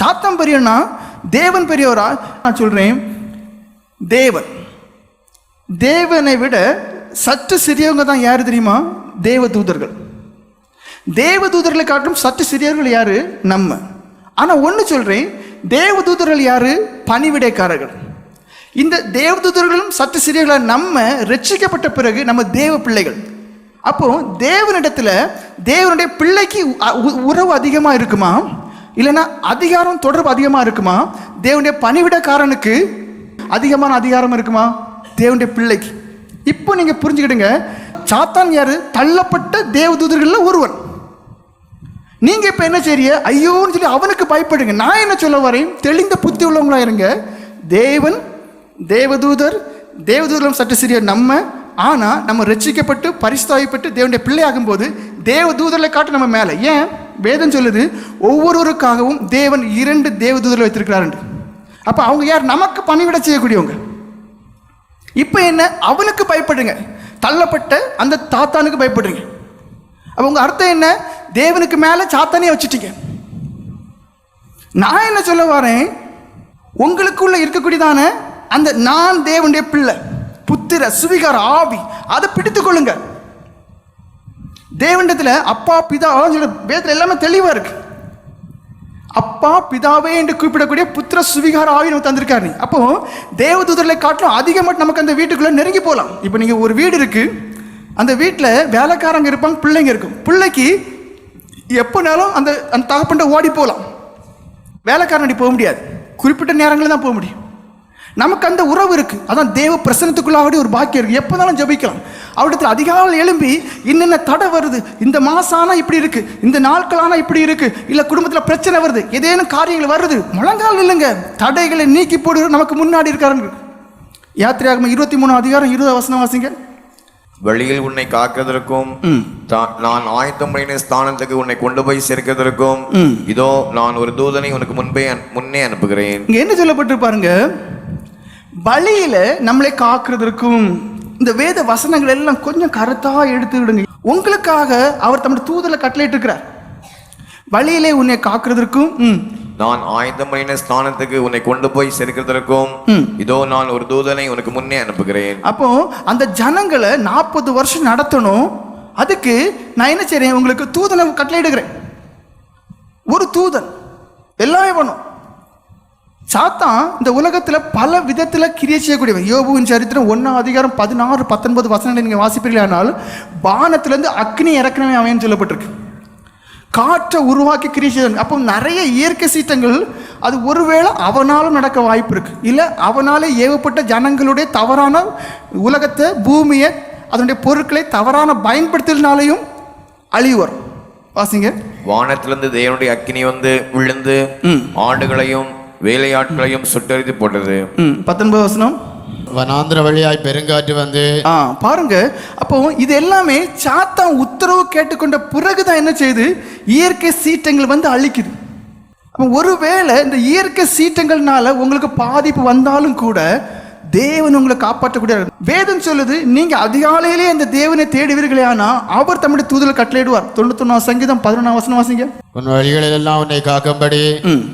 சாத்தம் பெரியனா தேவன் பெரியவரா? நான் சொல்கிறேன் தேவன். தேவனை விட சற்று சிறியவங்க தான் யார் தெரியுமா? தேவ தூதர்கள் தேவ தூதர்களை காட்டும் சற்று சிறியவர்கள் யார்? நம்ம. ஆனால் ஒன்று சொல்கிறேன் தேவ தூதர்கள் யார்? பணிவிடைக்காரர்கள். இந்த தேவ தூதர்களும் சற்று சிறியவர்களாக நம்ம ரட்சிக்கப்பட்ட பிறகு நம்ம தேவ பிள்ளைகள். அப்போ தேவனிடத்தில் தேவனுடைய பிள்ளைக்கு உ- உ- உறவு அதிகமாக இருக்குமா? இல்லைன்னா அதிகாரம் தொடர்பு அதிகமாக இருக்குமா? தேவனுடைய பணிவிடக்காரனுக்கு அதிகமான அதிகாரம் இருக்குமா? தேவனுடைய பிள்ளைக்கு. இப்போ நீங்கள் புரிஞ்சுக்கிடுங்க. சாத்தான் யாரு? தள்ளப்பட்ட தேவதூதர்களில் ஒருவன். நீங்கள் இப்போ என்ன செய்ய ஐயோன்னு சொல்லி அவனுக்கு பயப்படுங்க. நான் என்ன சொல்ல வரேன்? தெளிந்த புத்தி உள்ளவங்களாக இருங்க. தேவன் தேவதூதர் தேவதூதரம் சற்று சிறிய நம்ம. ஆனால் நம்ம ரசிக்கப்பட்டு பரிசுத்தாயப்பட்டு தேவனுடைய பிள்ளையாகும் போது தேவதூதர்களை காட்டு நம்ம மேலே. ஏன்? வேதம் சொல்லுது ஒவ்வொருவருக்காகவும் தேவன் இரண்டு தேவதூதர்களை வைத்திருக்கிறார் அப்போ அவங்க யார்? நமக்கு பணிவிட செய்யக்கூடியவங்க. இப்போ என்ன? அவனுக்கு பயப்படுங்க. தள்ளப்பட்ட அந்த தாத்தானுக்கு பயப்படுறீங்க அப்போ உங்கள் அர்த்தம் என்ன? தேவனுக்கு மேலே சாத்தானே வச்சுட்டீங்க. நான் என்ன சொல்ல வரேன்? உங்களுக்குள்ள இருக்கக்கூடியதான அந்த நான் தேவனுடைய பிள்ளை புத்திர சுவிகார ஆவி அதை பிடித்துக்கொள்ளுங்க. தேவண்டத்தில் அப்பா பிதா வேதத்துல எல்லாமே தெளிவாக இருக்கு. அப்பா பிதாவே என்று குறிப்பிடக்கூடிய புத்திர சுவிகார ஆவி நமக்கு தந்திருக்காரு நீ. அப்போ தேவதூதர்களை காட்டிலும் அதிகமாக நமக்கு அந்த வீட்டுக்குள்ளே நெருங்கி போகலாம் இப்போ நீங்கள் ஒரு வீடு இருக்கு. அந்த வீட்டில் வேலைக்காரங்க இருப்பாங்க பிள்ளைங்க இருக்கும். பிள்ளைக்கு எப்போனாலும் அந்த அந்த தகப்பண்ட ஓடி போகலாம் வேலைக்காரனடி போக முடியாது. குறிப்பிட்ட நேரங்களில் தான் போக முடியும். நமக்கு அந்த உறவு இருக்குது அதான் தேவ பிரசனத்துக்குள்ளாகவே ஒரு பாக்கியம் இருக்குது எப்போதாலும் ஜெபிக்கலாம். அவரிடத்தில் அதிகாலையில் எழும்பி இன்னென்ன தடை வருது? இந்த மாசம் ஆனா இப்படி இருக்கு? இந்த நாட்கள் ஆனா இப்படி இருக்கு? இல்ல குடும்பத்தில் பிரச்சனை வருது? ஏதேனும் காரியங்கள் வருது? முழங்கால் இல்லைங்க தடைகளை நீக்கி போடு. நமக்கு முன்னாடி இருக்காருங்க. யாத்திரையாகும் இருபத்தி மூணு அதிகாரம் இருபது வசனம் வாசிங்க. வழியில் உன்னை காக்கிறதற்கும் நான் ஆயத்தம் பண்ணின ஸ்தானத்துக்கு உன்னை கொண்டு போய் சேர்க்கிறதற்கும் இதோ நான் ஒரு தூதனை உனக்கு முன்பே முன்னே அனுப்புகிறேன். இங்க என்ன சொல்லப்பட்டு பாருங்க பலியில நம்மளை காக்கிறதற்கும் இந்த வேத வசனங்கள் எல்லாம் கொஞ்சம் கருத்தா எடுத்து விடுங்க. உங்களுக்காக அவர் தம்முடைய தூதல கட்டளையிட்டு இருக்கிறார் பலியிலே உன்னை காக்கிறதற்கும் நான் ஆயத்தம் பண்ணின ஸ்தானத்துக்கு உன்னை கொண்டு போய் சேர்க்கிறதற்கும் இதோ நான் ஒரு தூதனை உனக்கு முன்னே அனுப்புகிறேன். அப்போ அந்த ஜனங்களை நாற்பது வருஷம் நடத்தணும். அதுக்கு நான் என்ன செய்றேன்? உங்களுக்கு தூதனை கட்டளையிடுகிறேன். ஒரு தூதன். எல்லாமே பண்ணும். சாத்தான் இந்த உலகத்துல பல விதத்துல கிரியை செய்யக்கூடியவன். யோபுவின் சரித்திரம் ஒன்னாம் அதிகாரம் பதினாறு பத்தொன்பது வசனங்களை நீங்க வாசிப்பீர்களானால் வானத்திலிருந்து அக்னி இறக்கணமே அவன் சொல்லப்பட்டிருக்கு. காற்றை உருவாக்கி கிரியை செய்தவன். அப்போ நிறைய இயற்கை சீற்றங்கள் அது ஒருவேளை அவனாலும் நடக்க வாய்ப்பு இருக்கு. இல்ல அவனாலே ஏவப்பட்ட ஜனங்களுடைய தவறான உலகத்தை பூமியை அதனுடைய பொருட்களை தவறான பயன்படுத்தலினாலையும் அழிவு வரும். வாசிங்க. வானத்திலிருந்து தேவனுடைய அக்கினி வந்து விழுந்து ஆடுகளையும் வேலையாட்களையும் சுட்டரித்து போட்டது. ம் பத்தொன்பது வசனம். வனாந்திர வழியாய் பெருங்காற்று வந்து ஆ பாருங்க. அப்போ இது எல்லாமே சாத்தான் உத்தரவு கேட்டுக்கொண்ட பிறகுதான் என்ன செய்யுது இயற்கை சீற்றங்கள் வந்து அழிக்குது. அப்போ ஒருவேளை இந்த இயற்கை சீற்றங்கள்னால உங்களுக்கு பாதிப்பு வந்தாலும் கூட தேவன் உங்களை காப்பாற்றக்கூடிய வேதம் சொல்லுது நீங்க அதிகாலையிலே அந்த தேவனை தேடுவீர்களே ஆனா அவர் தம்முடைய தூதல் கட்டளையிடுவார். தொண்ணூத்தொன்னாம் சங்கீதம் பதினொன்றாம் வசனம் வாசிங்க. உன் வழிகளிலெல்லாம் உன்னை காக்கும்படி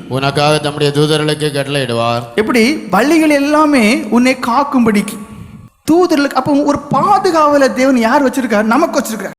உனக்காக தம்முடைய தூதர்களுக்கு கட்டளையிடுவார். எப்படி? வழிகள் எல்லாமே உன்னை காக்கும்படிக்கு. தூதர்களுக்கு அப்போ ஒரு பாதுகாவல தேவன் யார் வச்சிருக்கார்? நமக்கு வச்சிருக்கார்